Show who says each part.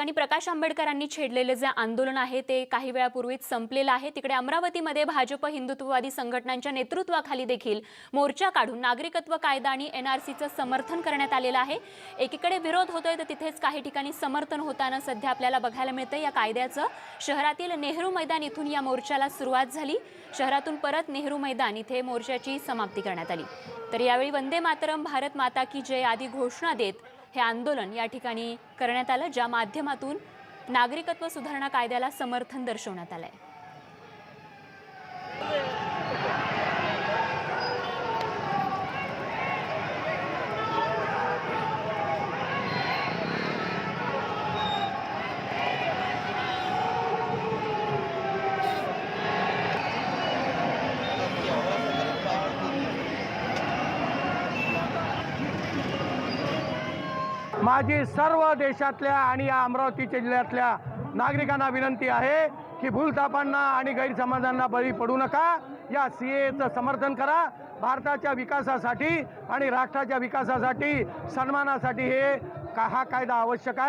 Speaker 1: ठिकाणी प्रकाश आंबेडकरांनी छेडलेले जे आंदोलन आहे ते काही वेळापूर्वीच संपलेलं आहे. तिकडे अमरावतीमध्ये भाजप हिंदुत्ववादी संघटनांच्या नेतृत्वाखाली देखील मोर्चा काढून नागरिकत्व कायदा आणि एनआरसीचं समर्थन करण्यात आलेलं आहे. एकीकडे विरोध होतोय तर तिथेच काही ठिकाणी समर्थन होताना सध्या आपल्याला बघायला मिळतं या कायद्याचं शहरातील नेहरू मैदान इथून या मोर्चाला सुरुवात झाली. शहरातून परत नेहरू मैदान इथे मोर्चाची समाप्ती करण्यात आली. तर यावेळी वंदे मातरम भारत माता की जय आदी घोषणा देत हे आंदोलन या ठिकाणी करण्यात आलं ज्या माध्यमातून नागरिकत्व सुधारणा कायद्याला समर्थन दर्शवण्यात आलं आहे
Speaker 2: माझी सर्व देशातल्या आणि या अमरावती जिल्ह्यातल्या नागरिकांना विनंती आहे की भूलथापांना आणि गैरसमाजांना बळी पडू नका. या सी एचं समर्थन करा. भारताच्या विकासासाठी आणि राष्ट्राच्या विकासासाठी सन्मानासाठी हे का हा कायदा आवश्यक आहे.